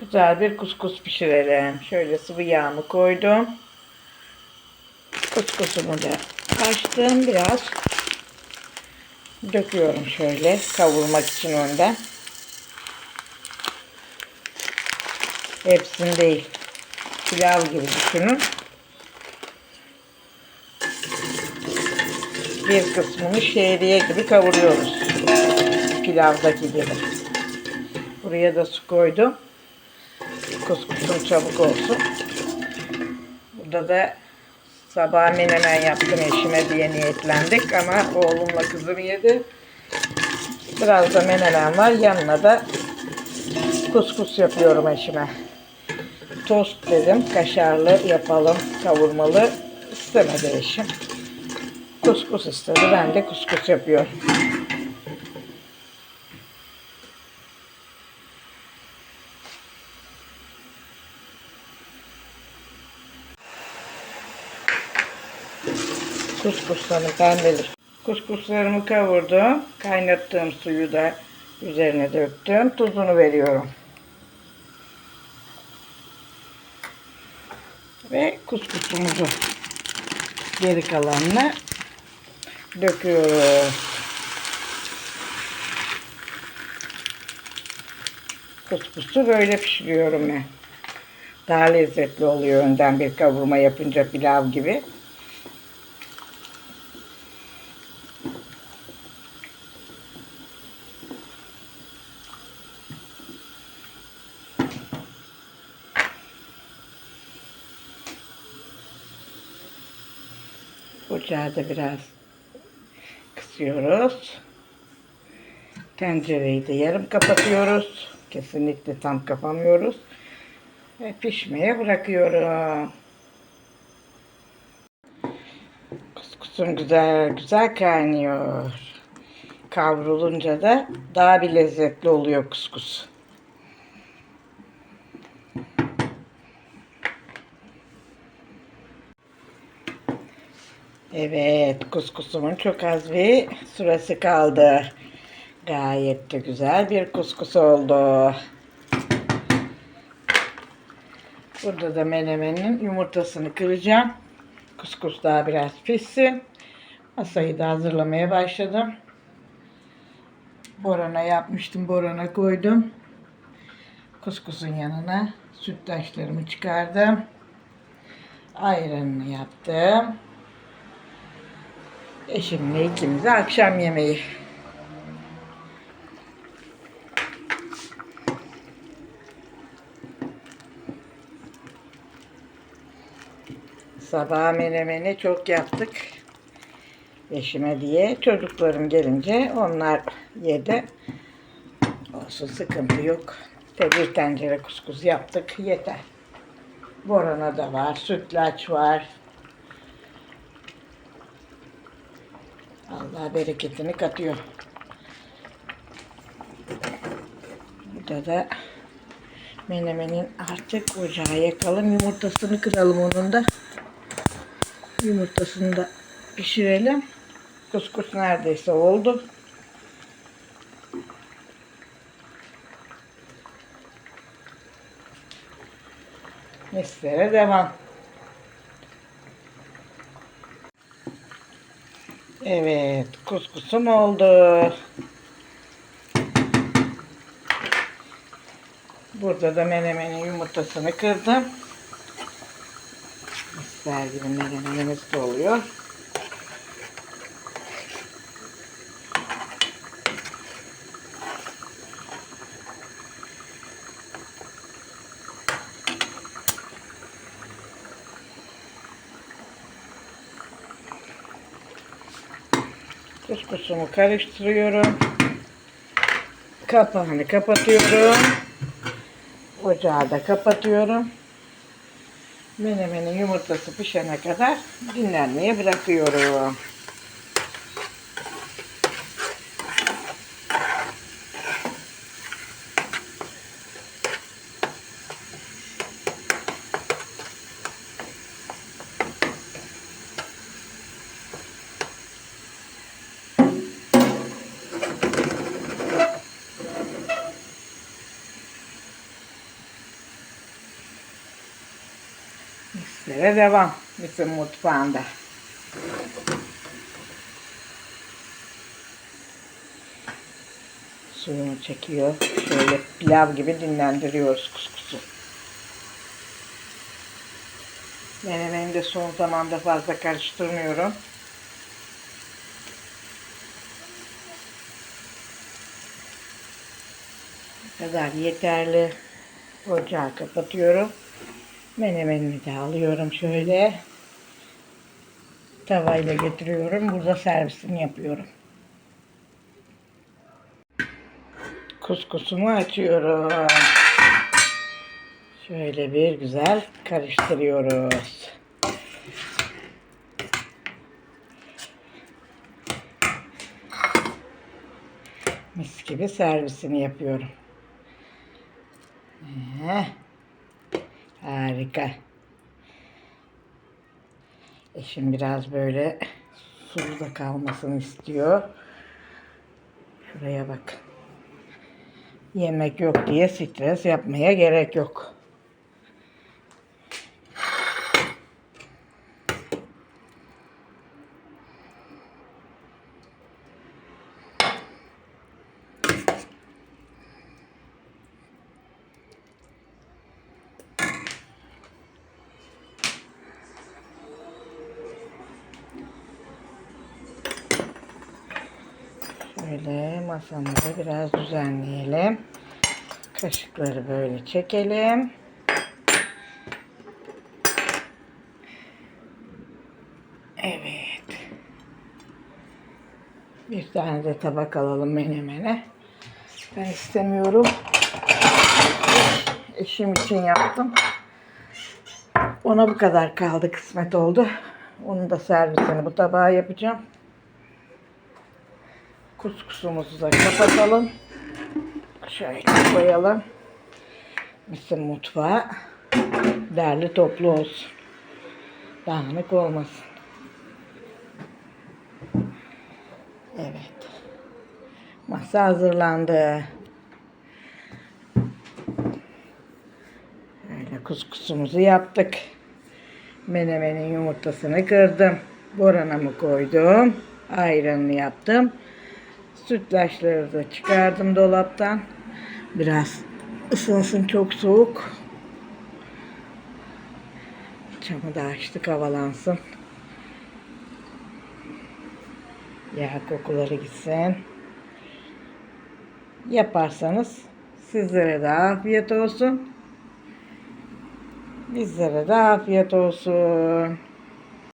Güzel bir kuskus pişirelim. Şöyle sıvı yağımı koydum. Kuskusumu da açtım biraz. Döküyorum şöyle kavurmak için önden. Hepsini değil. Pilav gibi düşünün. Bir kısmını şehriye gibi kavuruyoruz. Pilavdaki gibi. Buraya da su koydum. Kuskusum çabuk olsun. Burada da sabah menemen yaptım eşime diye niyetlendik ama oğlumla kızım yedi. Biraz da menemen var. Yanına da kuskus yapıyorum eşime. Tost dedim. Kaşarlı yapalım. Kavurmalı. istemedi eşim. Kuskus istedi. Ben de kuskus yapıyorum. Kuskuslarım bendedir. Kuskuslarımı kavurdum. Kaynattığım suyu da üzerine döktüm. Tuzunu veriyorum. Ve kuskusumuzu geri kalanını döküyoruz. Kuskusu böyle pişiriyorum ben. Daha lezzetli oluyor önden bir kavurma yapınca pilav gibi. Ocağı da biraz kısıyoruz. Tencereyi de yarım kapatıyoruz. Kesinlikle tam kapamıyoruz. Ve pişmeye bırakıyorum. Kuskusum güzel güzel kaynıyor. Kavrulunca da daha bir lezzetli oluyor kuskus. Evet, kuskusumun çok az bir süresi kaldı. Gayet de güzel bir kuskus oldu. Burada da menemenin yumurtasını kıracağım. Kuskus daha biraz pişsin. Masayı da hazırlamaya başladım. Borana yapmıştım. Borana koydum. Kuskusun yanına sütlaçlarımı çıkardım. Ayranını yaptım. Eşimle ikimize akşam yemeği. Sabah menemeni çok yaptık. Eşime diye. Çocuklarım gelince onlar yedi. Olsun sıkıntı yok. Bir tencere kuskus yaptık. Yeter. Borana da var. Sütlaç var. Allah bereketini katıyor. Burada da menemenin artık ocağa yakalım. Yumurtasını kıralım onun da. Yumurtasını da pişirelim. Kuskus neredeyse oldu. Mislere devam. Evet, kuskusum oldu. Burada da menemenin yumurtasını kırdım. Misler gibi menemenimiz de oluyor. Kuskusumu karıştırıyorum. Kapağını kapatıyorum. Ocağı da kapatıyorum. Menemenin yumurtası pişene kadar dinlenmeye bırakıyorum. Tariflere devam bizim mutfağında. Suyunu çekiyor. Şöyle pilav gibi dinlendiriyoruz kuskusu. Menemeni de son zamanda fazla karıştırmıyorum. Bu kadar yeterli. Ocağı kapatıyorum. Menemenimi de alıyorum şöyle. Tavayla getiriyorum. Burada servisini yapıyorum. Kuskusumu açıyorum. Şöyle bir güzel karıştırıyoruz. Mis gibi servisini yapıyorum. Eh, harika. Eşim biraz böyle sulu kalmasını istiyor. Şuraya bak. Yemek yok diye stres yapmaya gerek yok. Şöyle masamızı biraz düzenleyelim. Kaşıkları böyle çekelim. Evet. Bir tane de tabak alalım menemene. Ben istemiyorum. Eşim için yaptım. Ona bu kadar kaldı kısmet oldu. Onun da servisini bu tabağa yapacağım. Kuskusumuzu da kapatalım. Şöyle koyalım. Bizim mutfağı derli toplu olsun. Dağınık olmasın. Evet. Masa hazırlandı. Böyle kuskusumuzu yaptık. Menemenin yumurtasını kırdım. Boranamı koydum. Ayranını yaptım. Sütlaçları da çıkardım dolaptan. Biraz ısınsın çok soğuk. Camı da açtık havalansın. Yağ kokuları gitsin. Yaparsanız sizlere de afiyet olsun. Bizlere de afiyet olsun.